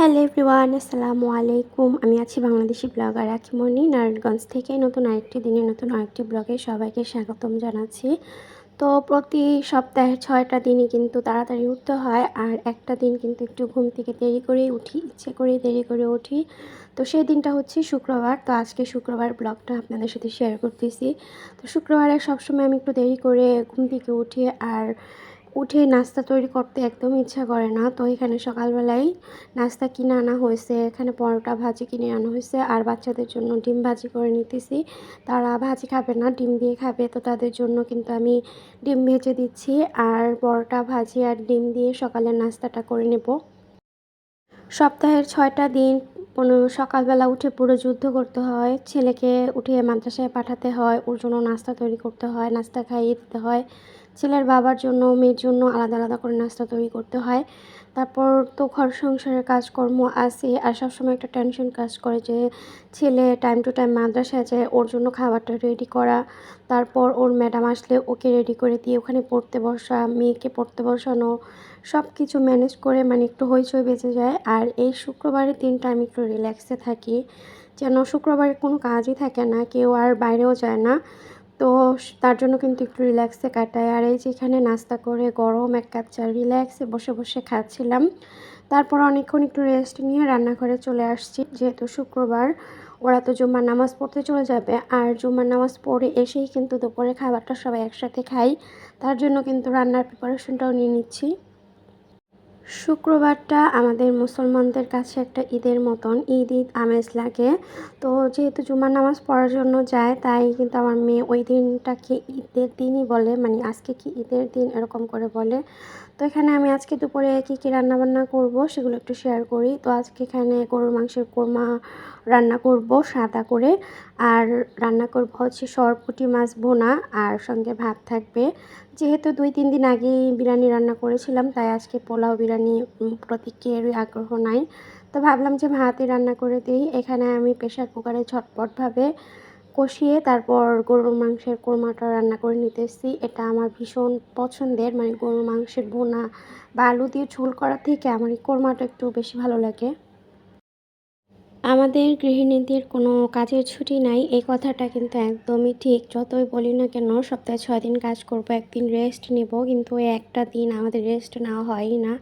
Hello everyone, আসসালামু আলাইকুম। আমি আছি বাংলাদেশি ব্লগার আকিমনি নারায়ণগঞ্জ থেকে নতুন আরেকটি দিনে নতুন আরেকটি ব্লগে সবাইকে স্বাগতম জানাচ্ছি। তো প্রতি সপ্তাহে ছয়টা দিনই কিন্তু তাড়াতাড়ি উঠতে হয় আর একটা দিন কিন্তু একটু ঘুম থেকে দেরি করেই উঠি, ইচ্ছে করেই দেরি করে উঠি। তো সেই দিনটা হচ্ছে শুক্রবার। তো আজকে শুক্রবার ব্লগটা আপনাদের সাথে শেয়ার করতেছি। তো শুক্রবারে সবসময় আমি একটু দেরি করে ঘুম থেকে উঠি আর উঠে নাস্তা তৈরি করতে একদম ইচ্ছা করে না। তো এখানে সকালবেলায় নাস্তা কিনে আনা হয়েছে। এখানে পরোটা ভাজি কিনে আনা হয়েছে। আর বাচ্চাদের জন্য ডিম ভাজি করে নিতেছি। তারা ভাজি খাবে না, ডিম দিয়ে খাবে। তো তাদের জন্য কিন্তু আমি ডিম ভেজে দিচ্ছি। আর পরোটা ভাজি আর ডিম দিয়ে সকালের নাস্তাটা করে নেব। সপ্তাহের ছয়টা দিন কোনো সকালবেলা উঠে পুরো যুদ্ধ করতে হয়। ছেলেকে উঠে মাদ্রাসায় পাঠাতে হয়। ওর জন্য নাস্তা তৈরি করতে হয়, নাস্তা খাইয়ে দিতে হয়। ছেলের বাবার জন্য, মেয়ের জন্য আলাদা আলাদা করে নাস্তা তৈরি করতে হয়। তারপর তো ঘর সংসারের কাজকর্ম আছে আর সবসময় একটা টেনশন কাজ করে যে ছেলে টাইম টু টাইম মাদ্রাসায় যায়, ওর জন্য খাবারটা রেডি করা। তারপর ওর ম্যাডাম আসলে ওকে রেডি করে দিয়ে ওখানে পড়তে বসা, মেয়েকে পড়তে বসানো সব কিছু ম্যানেজ করে মানে একটু হইচই বেঁচে যায়। আর এই শুক্রবারের দিনটা আমি একটু রিল্যাক্সে থাকি। যেন শুক্রবারে কোনো কাজই থাকে না, কেউ আর বাইরেও যায় না। তো তার জন্য কিন্তু একটু রিল্যাক্সে কাটায় আর এই যে এখানে নাস্তা করে গরম এক কাপ চা রিল্যাক্সে বসে বসে খাচ্ছিলাম। তারপর অনেকক্ষণ একটু রেস্ট নিয়ে রান্নাঘরে চলে আসছি। যেহেতু শুক্রবার, ওরা তো জুম্মার নামাজ পড়তে চলে যাবে। আর জুম্মার নামাজ পড়ে এসেই কিন্তু দুপুরে খাবারটা সবাই একসাথে খাই। তার জন্য কিন্তু রান্নার প্রিপারেশনটাও নিয়ে নিচ্ছি। শুক্রবারটা আমাদের মুসলমানদের কাছে একটা ঈদের মতন। ঈদ ঈদ আমেজ লাগে। তো যেহেতু জুমার নামাজ পড়ার জন্য যায়, তাই কিন্তু আমার মেয়ে ওই দিনটাকে ঈদের দিনই বলে মানে আজকে কি ঈদের দিন এরকম করে বলে। তো এখানে আমি আজকে দুপুরে কী কী রান্নাবান্না করব সেগুলো একটু শেয়ার করি। তো আজকে এখানে গরুর মাংসের কোরমা রান্না করব সাদা করে। আর রান্না করব হচ্ছে সরপুটি মাছ বোনা আর সঙ্গে ভাত থাকবে। যেহেতু দুই, তিন দিন আগেই বিরিয়ানি রান্না করেছিলাম, তাই আজকে পোলাও বিরিয়ানি প্রতি কেউই আগ্রহ নাই। তো ভাবলাম যে ভাতই রান্না করে দিই। এখানে আমি প্রেশার কুকারে ঝটপটভাবে কষিয়ে তারপর গরুর মাংসের কোরমাটা রান্না করে নিতেছি। এটা আমার ভীষণ পছন্দের মানে গরুর মাংসের বোনা বা আলু দিয়ে ঝোল করা থেকে আমার এই কোরমাটা একটু বেশি ভালো লাগে। আমাদের গৃহিণীদের কোনো কাজের ছুটি নাই, এই কথাটা কিন্তু একদমই ঠিক। যতই বলি না কেন, সপ্তাহে ছয় দিন কাজ করব, একদিন রেস্ট নেব, কিন্তু একটা দিন আমাদের রেস্ট নেওয়া হয়ই না।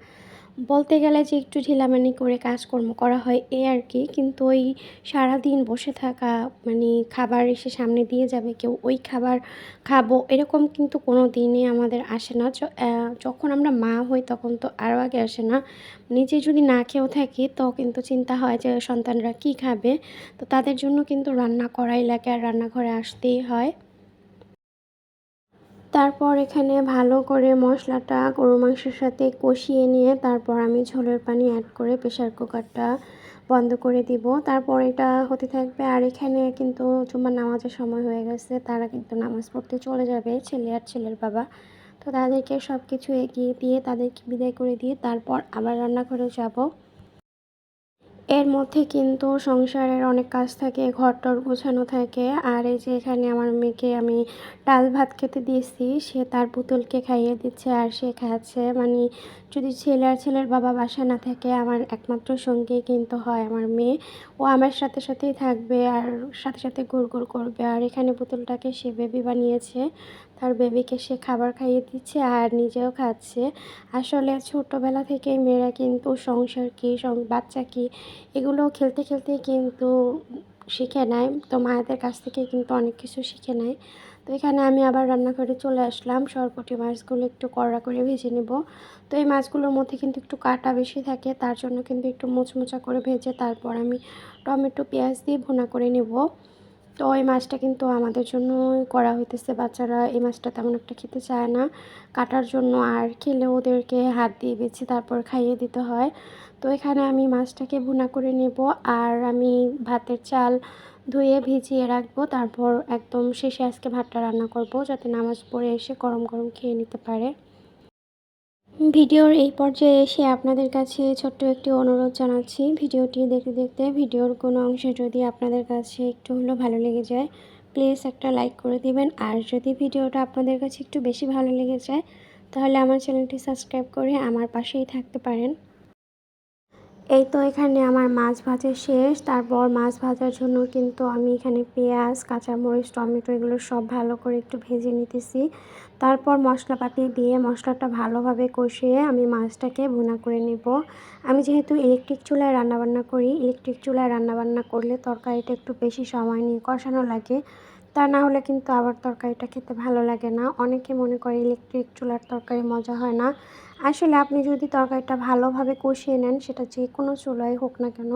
বলতে গেলে যে একটু ঢিলামানি করে কাজকর্ম করা হয় এ আর কি, কিন্তু ওই সারাদিন বসে থাকা মানে খাবার এসে সামনে দিয়ে যাবে, কেউ ওই খাবার খাব, এরকম কিন্তু কোনো দিনই আমাদের আসে না। যখন আমরা মা হই তখন তো আরও আগে আসে না। নিজে যদি না খেয়েও থাকি তো কিন্তু চিন্তা হয় যে সন্তানরা কি খাবে, তো তাদের জন্য কিন্তু রান্না করাই লাগে আর রান্নাঘরে আসতেই হয়। তারপর এখানে ভালো করে মশলাটা গরু মাংসের সাথে কষিয়ে নিয়ে তারপর আমি ঝোলের পানি অ্যাড করে প্রেশার কুকারটা বন্ধ করে দিব। তারপর এটা হতে থাকবে আর এখানে কিন্তু জুম্মার নামাজের সময় হয়ে গেছে, তারা কিন্তু নামাজ পড়তে চলে যাবে, ছেলে আর ছেলের বাবা। তো তাদেরকে সব কিছু এগিয়ে দিয়ে তাদেরকে বিদায় করে দিয়ে তারপর আবার রান্নাঘরে যাব। এর মধ্যে কিন্তু সংসারের অনেক কাজ থাকে, ঘরটর গোছানো থাকে। আর এই যে এখানে আমার মেয়েকে আমি ডাল ভাত খেতে দিয়েছি, সে তার পুতুলকে খাইয়ে দিচ্ছে আর সে খাচ্ছে। মানে যদি ছেলে আর ছেলের বাবা বাসা না থাকে, আমার একমাত্র সঙ্গী কিন্তু হয় আমার মেয়ে। ও আমার সাথে সাথেই থাকবে আর সাথে সাথে গোল গোল করবে। আর এখানে পুতুলটাকে সে বেবি বানিয়েছে। তার বেবিকে সে খাবার খাইয়ে দিচ্ছে আর নিজেও খাচ্ছে। আসলে ছোটোবেলা থেকে মেয়েরা কিন্তু সংসার কী বাচ্চা কী, এগুলো খেলতে খেলতে কিন্তু শিখে নেয় তো মায়েদের কাছ থেকে কিন্তু অনেক কিছু শিখে নেয় তো এখানে আমি আবার রান্নাঘরে চলে আসলাম। সরপটি মাছগুলো একটু কড়া করে ভেজে নেব। তো এই মাছগুলোর মধ্যে কিন্তু একটু কাটা বেশি থাকে, তার জন্য কিন্তু একটু মোচমোচা করে ভেজে তারপর আমি টমেটো, পেঁয়াজ দিয়ে ভুনা করে নেব। তো ওই মাছটা কিন্তু আমাদের জন্য করা হইতেছে। বাচ্চারা এই মাছটা তেমন একটা খেতে চায় না। কাটার জন্য আর খেলে ওদেরকে হাত দিয়ে বেছে তারপর খাইয়ে দিতে হয়। তো এখানে আমি মাছটাকে ভুনা করে নেব আর আমি ভাতের চাল ধুয়ে ভিজিয়ে রাখব। তারপর একদম শেষে আজকে ভাতটা রান্না করব যাতে নামাজ পড়ে এসে গরম গরম খেয়ে নিতে পারে। ভিডিওর এই পর্যায়ে এসে আপনাদের কাছে ছোট্ট একটি অনুরোধ জানাচ্ছি। ভিডিওটি দেখতে দেখতে ভিডিওর কোনো অংশে যদি আপনাদের কাছে একটু হলেও ভালো লেগে যায় প্লিজ একটা লাইক করে দিবেন। আর যদি ভিডিওটা আপনাদের কাছে একটু বেশি ভালো লেগে যায়, তাহলে আমার চ্যানেলটি সাবস্ক্রাইব করে আমার পাশেই থাকতে পারেন। এই তো এখানে আমার মাছ ভাজা শেষ। তারপর মাছ ভাজার জন্য কিন্তু আমি এখানে পেঁয়াজ, কাঁচামরিচ, টমেটো এগুলো সব ভালো করে একটু ভেজে নিতেছি। তারপর মশলাপাতি দিয়ে মশলাটা ভালোভাবে কষিয়ে আমি মাছটাকে ভুনা করে নেব। আমি যেহেতু ইলেকট্রিক চুলায় রান্নাবান্না করি, ইলেকট্রিক চুলায় রান্নাবান্না করলে তরকারিটা একটু বেশি সময় নিয়ে কষানো লাগে। তা না হলে কিন্তু আবার তরকারিটা খেতে ভালো লাগে না। অনেকে মনে করে ইলেকট্রিক চুলার তরকারি মজা হয় না। আসলে আপনি যদি তরকারিটা ভালোভাবে কষিয়ে নেন, সেটা যে কোনো চুলায় হোক না কেন,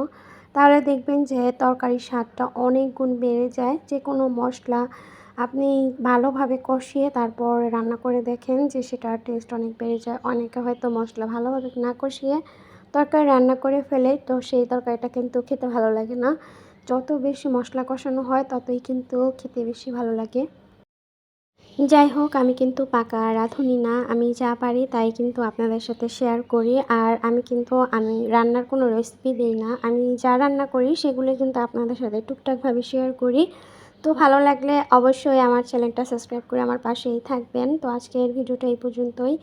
তাহলে দেখবেন যে তরকারির স্বাদটা অনেক গুণ বেড়ে যায়। যে কোনো মশলা আপনি ভালোভাবে কষিয়ে তারপর রান্না করে দেখেন যে সেটার টেস্ট অনেক বেড়ে যায়। অনেকে হয়তো মশলা ভালোভাবে না কষিয়ে তরকারি রান্না করে ফেলে, তো সেই তরকারিটা কিন্তু খেতে ভালো লাগে না। যত বেশি মশলা কষানো হয়, ততই কিন্তু খেতে বেশি ভালো লাগে। যাই হোক, আমি কিন্তু পাকা রাঁধুনি না। আমি যা পারি তাই কিন্তু আপনাদের সাথে শেয়ার করি। আর আমি কিন্তু, আমি রান্নার কোনো রেসিপি দিই না। আমি যা রান্না করি, সেগুলো কিন্তু আপনাদের সাথে টুকটাকভাবে শেয়ার করি। তো ভালো লাগলে অবশ্যই আমার চ্যানেলটা সাবস্ক্রাইব করে আমার পাশেই থাকবেন। তো আজকের ভিডিওটা এই পর্যন্তই।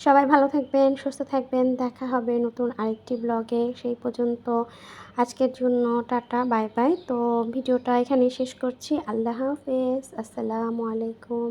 সবাই ভালো থাকবেন, সুস্থ থাকবেন। দেখা হবে নতুন আরেকটি ব্লগে সেই পর্যন্ত আজকের জন্য টাটা, বাই বাই। তো ভিডিওটা এখানেই শেষ করছি। আল্লাহ হাফেজ। আসসালামু আলাইকুম।